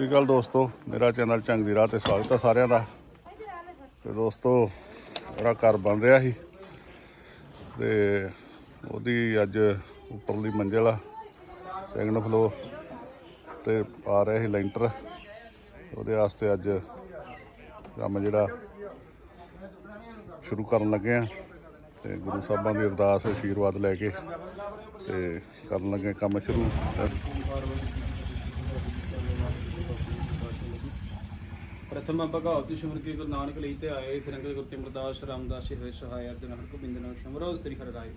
ਸਤਿ ਸ਼੍ਰੀ ਅਕਾਲ ਦੋਸਤੋ। ਮੇਰਾ ਚੈਨਲ ਚੰਗ ਦੀ ਰਾਹ ਤੇ ਸਵਾਗਤ ਹੈ ਸਾਰਿਆਂ ਦਾ। ਤੇ ਦੋਸਤੋ ਮੇਰਾ ਘਰ ਬਣ ਰਿਹਾ ਸੀ। ਤੇ ਉਹਦੀ ਅੱਜ ਉੱਪਰਲੀ ਮੰਜ਼ਿਲ ਆ ਸੈਕੰਡ ਫਲੋਰ ਤੇ ਆ ਰਿਹਾ ਸੀ ਲੈਂਟਰ। ਉਹਦੇ ਵਾਸਤੇ ਅੱਜ ਕੰਮ ਜਿਹੜਾ ਸ਼ੁਰੂ ਕਰਨ ਲੱਗੇ ਆ। ਤੇ ਗੁਰੂ ਸਾਹਿਬਾਂ ਦੀ ਅਰਦਾਸ ਆਸ਼ੀਰਵਾਦ ਲੈ ਕੇ ਤੇ ਕਰਨ ਲੱਗੇ ਕੰਮ ਸ਼ੁਰੂ। ਪ੍ਰਥਮ ਭਗਵਤੀ ਸਿਮਰ ਕੇ ਗੁਰੂ ਨਾਨਕ ਲਈ ਤੇ ਆਏ। ਫਿਰ ਅੰਗਦ ਗੁਰੂ ਤਿਮਰਦਾਸ ਰਾਮਦਾਸ ਜੀ ਹੋਏ ਸਹਾਇ ਅਰਜਨ ਹਰ ਗੋਬਿੰਦ ਨਾਮ ਸ਼ਮਰੋ ਸ੍ਰੀ ਹਰਿ ਰਾਏ।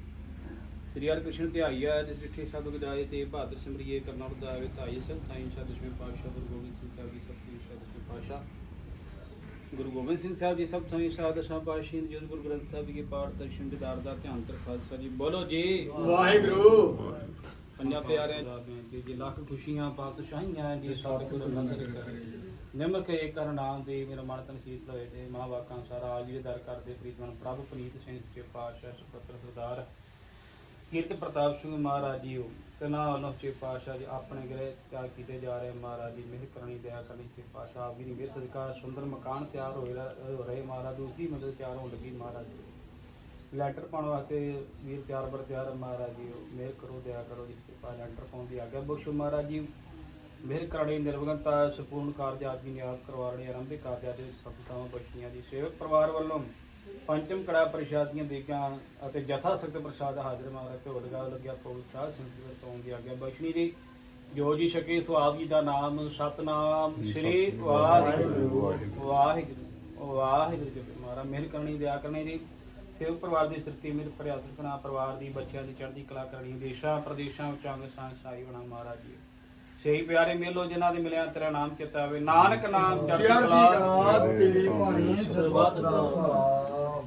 ਸ੍ਰੀ ਹਰਿ ਕ੍ਰਿਸ਼ਨ ਧਿਆਈਆ ਜਿਸ ਜਿਠੇ ਸਭ ਗਜਾਏ ਤੇ ਬਹਾਦਰ ਸਿਮਰਿਏ ਕਰਨਾ ਉਦਾਵੇ ਧਾਈ ਸਭ ਥਾਈ ਦਸ਼ਵੇਂ ਪਾਤਸ਼ਾਹ ਗੁਰੂ ਗੋਬਿੰਦ ਸਿੰਘ ਸਾਹਿਬ ਜੀ ਸਭ ਤੋਂ ਦਸ਼ਵੇਂ ਪਾਤਸ਼ਾਹ। ਗੁਰੂ ਗੋਬਿੰਦ ਸਿੰਘ ਸਾਹਿਬ ਜੀ ਸਭ ਥਾਈ ਦਸ਼ਾਂ ਪਾਤਸ਼ਾਹ ਜੀ ਗੁਰੂ ਗ੍ਰੰਥ ਸਾਹਿਬ ਜੀ ਦੇ ਪਾਠ ਦਰਸ਼ਨ ਦਿਦਾਰ ਦਾ ਧਿਆਨ ਤਰ ਖਾਲਸਾ ਜੀ। ਬੋਲੋ ਜੀ। ਵਾਹਿਗੁਰੂ। ਪੰਜਾਂ ਪਿਆਰਿਆਂ ਦਾ ਬੇਨਤੀ ਜੀ ਲੱਖ ਖੁਸ਼ੀਆਂ ਪਾਤਸ਼ਾਹੀਆਂ ਜੀ ਸਤਿਗੁਰੂ ਨੰਦਰ ਕਰੇ। ਨਿਮਕ ਏਕ ਨਾਮ ਦੇ ਮੇਰਾ ਮਨ ਤਨ ਸੀਤ ਹੋਏ ਤੇ ਮਾਂ ਅਨੁਸਾਰ ਸਾਰਾ ਦੇ ਦਰ ਕਰਦੇ ਪ੍ਰੀਤਮਨ ਪ੍ਰਭ ਪੁਨੀਤ ਸਿੰਘ ਜੀ ਪਾਤਸ਼ਾਹ ਸੁਪਤਰ ਸਰਦਾਰ ਕੀਰਤ ਪ੍ਰਤਾਪ ਸਿੰਘ ਮਹਾਰਾਜ ਜੀ ਤੇ ਨਾ ਉਹਨਾਂ ਚੇ ਪਾਤਸ਼ਾਹ ਜੀ ਆਪਣੇ ਗ੍ਰਹਿ ਤਿਆਰ ਕੀਤੇ ਜਾ ਰਹੇ ਮਹਾਰਾਜ ਜੀ ਮਿਹਰ ਕਰਨੀ, ਦਇਆ ਕਰਨੀ ਤੇ ਪਾਤਸ਼ਾਹ ਆਪ ਜੀ ਦੀ ਮਿਹਰ ਸਦਕਾ ਸੁੰਦਰ ਮਕਾਨ ਤਿਆਰ ਹੋਏ ਹੋ ਰਹੇ ਮਹਾਰਾਜ, ਉਸੇ ਮਦਦ ਤਿਆਰ ਹੋਣ ਲੱਗੀ ਮਹਾਰਾਜ। ਜੀ ਲੈਂਟਰ ਪਾਉਣ ਵਾਸਤੇ ਵੀਰ ਤਿਆਰ ਬਰ ਤਿਆਰ ਮਹਾਰਾਜ ਜੀ ਮਿਹਰ ਕਰੋ, ਦਇਆ ਕਰੋ ਜੀ ਕਿਰਪਾ ਲੈਟਰ ਪਾਉਣ ਦੀ ਆਗਿਆ ਬਖਸ਼ੋ ਮਹਾਰਾਜ ਜੀ ਮਿਹਰ ਕਰਨੀ ਨਿਰਵਗਨਤਾ ਸੰਪੂਰਨ ਕਾਰਜ ਆਦਿ ਨਿਆਸ ਕਰਵਾਉਣੇ ਆਰੰਭਿਕ ਕਾਰਜਾਂ ਦੇ ਸਫਲਤਾਵਾਂ ਬਖਸ਼ੀਆਂ ਜੀ ਸੇਵਕ ਪਰਿਵਾਰ ਵੱਲੋਂ ਪੰਚਮ ਕੜਾ ਪ੍ਰਸ਼ਾਦੀਆਂ ਦੇ ਕੇ ਅਤੇ ਜਥਾ ਸਖਤ ਪ੍ਰਸ਼ਾਦ ਹਾਜ਼ਰ ਮਹਾਰਾਜ ਤੇ ਲਗਾ ਲੱਗਿਆ ਪਉ ਸਾਧ ਸੰਗਤ ਤੋਂ ਦੀ ਆਗਿਆ ਬਖਸ਼ਣੀ ਜੀ ਜੋ ਜੀ ਛਕੇ ਸੋ ਆਪ ਜੀ ਦਾ ਨਾਮ ਸਤਨਾਮ ਸ੍ਰੀ ਵਾਹਿਗੁਰੂ। ਵਾਹਿਗੁਰੂ। ਵਾਹਿਗੁਰੂ ਜੀ ਮਹਾਰਾਜ ਮਿਹਰ ਕਰਨੀ ਦਇਆ ਕਰਨੀ ਜੀ ਸੇਵਕ ਪਰਿਵਾਰ ਦੀ ਸਿਰਤੀ ਮਿਹਰ ਪ੍ਰਿਆਸਤ ਬਣਾ ਪਰਿਵਾਰ ਦੀ ਬੱਚਿਆਂ ਦੀ ਚੜ੍ਹਦੀ ਕਲਾ ਕਰਨੀ ਦੇਸ਼ਾਂ ਪ੍ਰਦੇਸ਼ਾਂ ਵਿੱਚ ਅੰਗ ਸਾਈ ਬਣਾ ਮਹਾਰਾਜ ਜੀ। ਸਹੀ ਪਿਆਰੇ ਮੇਲੋ ਜਿਨ੍ਹਾਂ ਦੇ ਮਿਲਿਆ ਤੇਰਾ ਨਾਮ ਚਿੱਤਾ ਆਵੇ ਨਾਨਕ ਨਾਮ ਚੜ੍ਹਦੀ ਚੜ੍ਹਦੀ ਕਲਾ। ਕਲਾ ਤੇਰੀ ਬਾਣੀ ਸਰਬੱਤ ਦਾ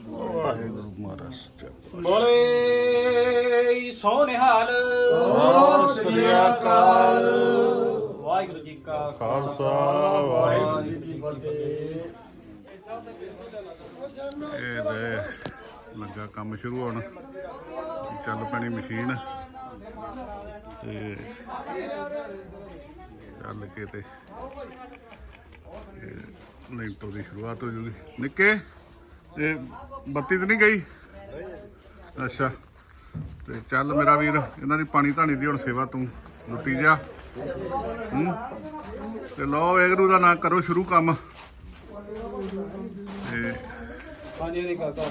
ਵਾਹਿਗੁਰੂ ਮਹਾਰਾਜ। ਜਪ। ਬੋਲੇ ਸੋ ਨਿਹਾਲ। ਸਤਿ ਸ੍ਰੀ ਅਕਾਲ। ਵਾਹਿਗੁਰੂ ਜੀ ਕਾ ਖਾਲਸਾ ਵਾਹਿਗੁਰੂ ਵਾਹਿਗੁਰੂ ਜੀ ਕੀ ਫਤਿਹ। ਇਹ ਦੇ ਲੱਗਾ ਕੰਮ ਸ਼ੁਰੂ ਹੋਣ। ਚੱਲ ਪੈਣੀ ਮਸ਼ੀਨ। ਤੇ ਚੱਲ ਕੇ ਤੇ ਇਹ ਦੀ ਸ਼ੁਰੂਆਤ ਹੋ ਜੂਗੀ। ਨਿੱਕੇ, ਇਹ ਬੱਤੀ ਤੇ ਨਹੀਂ ਗਈ? ਅੱਛਾ। ਤੇ ਚੱਲ ਮੇਰਾ ਵੀਰ, ਇਹਨਾਂ ਦੀ ਪਾਣੀ ਧਾਣੀ ਦੀ ਹੁਣ ਸੇਵਾ ਤੂੰ ਲੁੱਟੀ ਜਾ। ਹੂੰ? ਤੇ ਲਓ ਵੈਗਰੂ ਦਾ ਨਾਂ ਕਰੋ ਸ਼ੁਰੂ ਕੰਮ। ਤੇ ਹਾਂਜੀ ਨਹੀਂ ਕਰਦਾ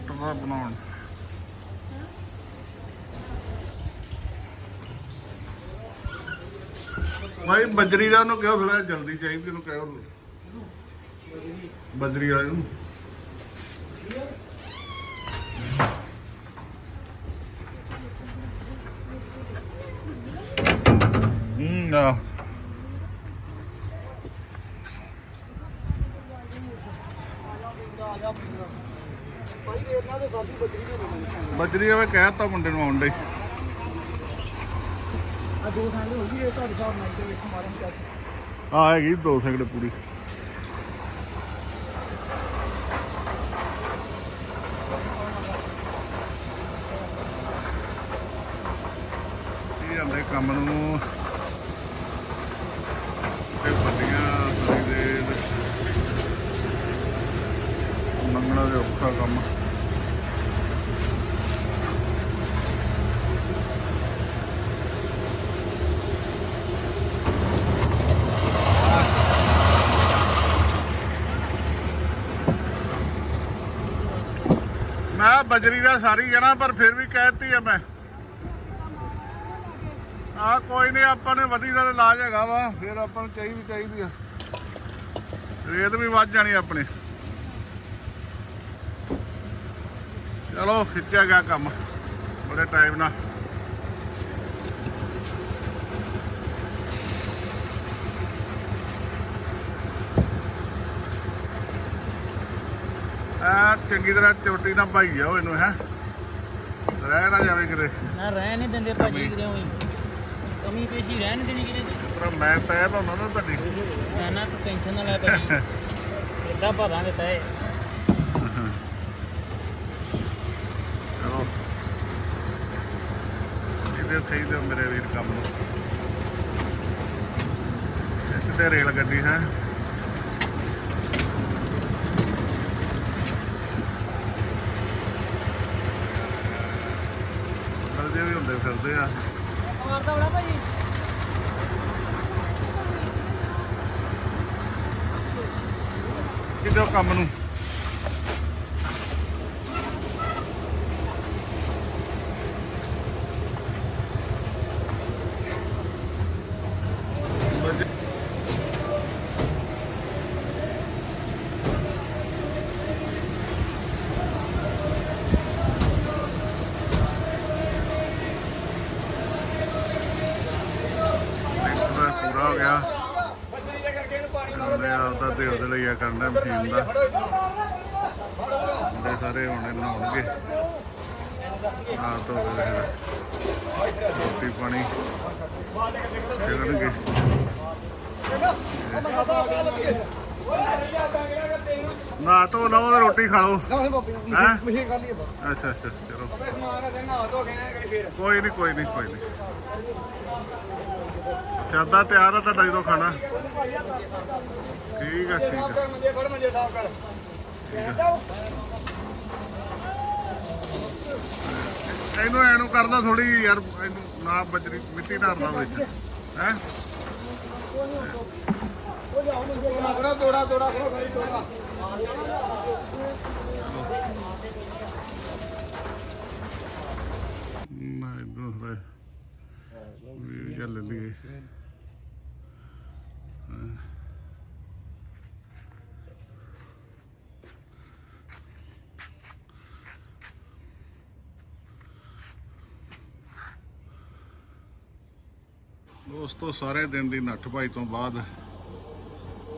ਦਾ ਬਣਾਉਣ। ਭਾਈ, ਬਜਰੀ ਦਾ ਉਹਨੂੰ ਕਿਹਾ ਥੋੜਾ ਜਲਦੀ ਚਾਹੀਦੀ, ਉਹਨੂੰ ਕਹਿਓ ਬਜਰੀ ਵਾਲੇ ਨੂੰ। ਹੂੰ ਆ ਬਜਰੀ ਆਵੇ ਕਹਿਤਾ ਮੁੰਡੇ ਨੂੰ ਆਉਣ ਲਈ। ਆ ਦੋ ਥਾਂ ਹੋ ਗਈ ਇਹ ਤੁਹਾਡੇ ਹਿਸਾਬ ਨਾਲ ਦੇ ਵਿੱਚ ਮਾਰਨ ਚੱਲ ਆ ਹੈਗੀ 2 ਸੈਕਿੰਡ ਪੂਰੀ। ਇਹ ਜਾਂਦੇ ਕੰਮ ਨੂੰ ਤੇ ਵੱਡੀਆਂ ਸਰੀ ਦੇ ਮੰਗਣਾ ਦੇ ਔਖਾ ਕੰਮ। ਬਜਰੀ ਦਾ ਸਾਰੀ ਜਾਣਾ ਪਰ ਫਿਰ ਵੀ ਕਹਿਤੀ ਆ ਮੈਂ। ਆ ਕੋਈ ਨਹੀਂ ਆਪਾਂ ਨੇ ਵਧੀ ਦਾ ਇਲਾਜ ਹੈਗਾ ਵਾ, ਫਿਰ ਆਪਾਂ ਨੂੰ ਚਾਹੀਦੀ ਚਾਹੀਦੀ ਆ। ਰੇਤ ਵੀ ਵੱਧ ਜਾਣੀ ਆਪਣੇ। ਚਲੋ, ਖਿੱਚਿਆ ਗਿਆ ਕੰਮ, ਬੜੇ ਟਾਈਮ ਨਾਲ। ਆ ਚੰਗੀ ਤਰ੍ਹਾਂ ਚੋਟੀ ਨਾਲ ਭਾਈ ਜਾਓ ਇਹਨੂੰ ਹੈ। ਰਹਿ ਨਾ ਜਾਵੇ ਕਿਤੇ। ਨਾ ਰਹਿ ਨਹੀਂ ਦਿੰਦੇ ਭਾਜੀ ਕਿਤੇ ਹੋਈ ਕਮੀ ਪੇਸ਼ੀ ਰਹਿ ਨਹੀਂ ਦੇਣੀ ਕਿਤੇ। ਪਰ ਮੈਂ ਤੈ ਪਾਉਣਾ ਨਾ ਤੁਹਾਡੀ। ਨਾ ਨਾ ਤੂੰ ਟੈਨਸ਼ਨ ਨਾ ਲੈ ਭਾਜੀ। ਇਦਾਂ ਭਾਦਾਂਗੇ ਤੈ ਚਲੋ। ਇਹਦੇ ਸਹੀ ਤੇ ਮੇਰੇ ਵੀਰ ਕੰਮ ਨੂੰ। ਇਸ ਤੇ ਰੇਲ ਗੱਡੀ ਹੈ। ਹੁੰਦੇ ਫਿਰਦੇ ਆ। ਮਾਰਦਾ ਬੜਾ ਭਾਜੀ ਕਿਦੋਂ ਕੰਮ ਨੂੰ ਪੂਰਾ ਹੋ ਗਿਆ ਉਹਨੇ ਆਪਦਾ ਤੇ ਕਰਨਾ ਮਸ਼ੀਨ ਦਾ। ਮੁੰਡੇ ਸਾਰੇ ਹੁਣ ਨਹਾਉਣਗੇ ਆ ਤੋਂ ਰੋਟੀ ਪਾਣੀ ਛਕਣਗੇ ਨਾ ਤੋਂ ਲਓ ਤੇ ਰੋਟੀ ਖਾ ਲਓ। ਹੈਂ? ਮਸ਼ੀਨ ਕਰ ਲਈਏ ਬਾ ਅੱਛਾ ਅੱਛਾ ਚਲੋ। ਨਾ ਧੋ ਕੇ ਨਾ ਫੇਰ। ਕੋਈ ਨਹੀਂ ਕੋਈ ਨਹੀਂ ਕੋਈ ਨਹੀਂ ਸ਼ਾਦਾ ਤਿਆਰ ਆ ਤੁਹਾਡਾ ਜਦੋਂ ਖਾਣਾ। ਠੀਕ ਆ ਠੀਕ ਆ। ਮੰਜੇ ਫੜ ਮੰਜੇ ਸਾਫ਼ ਕਰ। ਇਹਨੂੰ ਐਨੂੰ ਕਰਦਾ ਥੋੜੀ ਯਾਰ ਇਹਨੂੰ ਨਾ ਬਜਰੀ ਮਿੱਟੀ ਨਾ ਰਲਾ ਵਿੱਚ। ਹੈ? ਥੋੜਾ ਤੋੜਾ ਤੋੜਾ ਥੋੜਾ ਖਾਲੀ ਤੋੜਾ ਨਾ ਇਦੋਂ ਥੋੜਾ ਵੀ ਚੱਲ ਲਈਏ ਦੋਸਤੋ, ਸਾਰੇ ਦਿਨ ਦੀ ਨੱਠ ਭਾਈ ਤੋਂ ਬਾਅਦ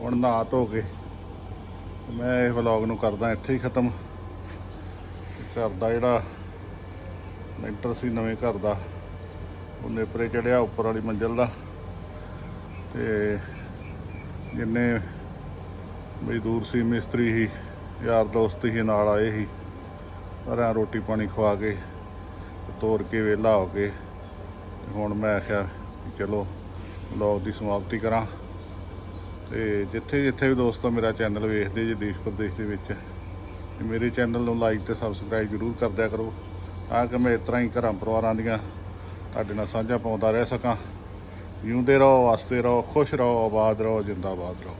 ਹੁਣ ਨਹਾ ਧੋ ਕੇ ਮੈਂ ਇਹ ਵਲੌਗ ਨੂੰ ਕਰਦਾ, ਇੱਥੇ ਹੀ ਖਤਮ। ਘਰ ਦਾ ਜਿਹੜਾ ਲੈਂਟਰ ਸੀ, ਨਵੇਂ ਘਰ ਦਾ, ਉਹ ਨੇਪਰੇ ਚੜਿਆ ਉੱਪਰ ਵਾਲੀ ਮੰਜ਼ਲ ਦਾ। ਤੇ ਜਿੰਨੇ ਮਜ਼ਦੂਰ ਸੀ, ਮਿਸਤਰੀ ਸੀ, ਯਾਰ ਦੋਸਤ ਹੀ ਨਾਲ ਆਏ ਸੀ। ਸਾਰਿਆਂ ਰੋਟੀ ਪਾਣੀ ਖਵਾ ਕੇ ਤੋਰ ਕੇ ਵਿਹਲਾ ਹੋ ਕੇ। ਹੁਣ ਮੈਂ ਆਖਿਆ ਚਲੋ, ਵਲੌਗ ਦੀ ਸਮਾਪਤੀ ਕਰਾਂ। ਤੇ ਜਿੱਥੇ ਜਿੱਥੇ ਵੀ ਦੋਸਤੋ ਮੇਰਾ ਚੈਨਲ ਵੇਖਦੇ ਜੇ ਦੇਸ਼ ਪ੍ਰਦੇਸ਼ ਦੇ ਵਿੱਚ, ਤੇ ਮੇਰੇ ਚੈਨਲ ਨੂੰ ਲਾਈਕ ਤੇ ਸਬਸਕ੍ਰਾਈਬ ਜ਼ਰੂਰ ਕਰ ਦਿਆ ਕਰੋ, ਤਾਂ ਕਿ ਮੈਂ ਇਸ ਤਰ੍ਹਾਂ ਹੀ ਘਰਾਂ ਪਰਿਵਾਰਾਂ ਦੀਆਂ ਤੁਹਾਡੇ ਨਾਲ ਸਾਂਝਾ ਪਾਉਂਦਾ ਰਹਿ ਸਕਾਂ। ਜਿਉਂਦੇ ਰਹੋ ਵਸਦੇ ਰਹੋ, ਖੁਸ਼ ਰਹੋ, ਆਬਾਦ ਰਹੋ, ਜਿੰਦਾਬਾਦ ਰਹੋ।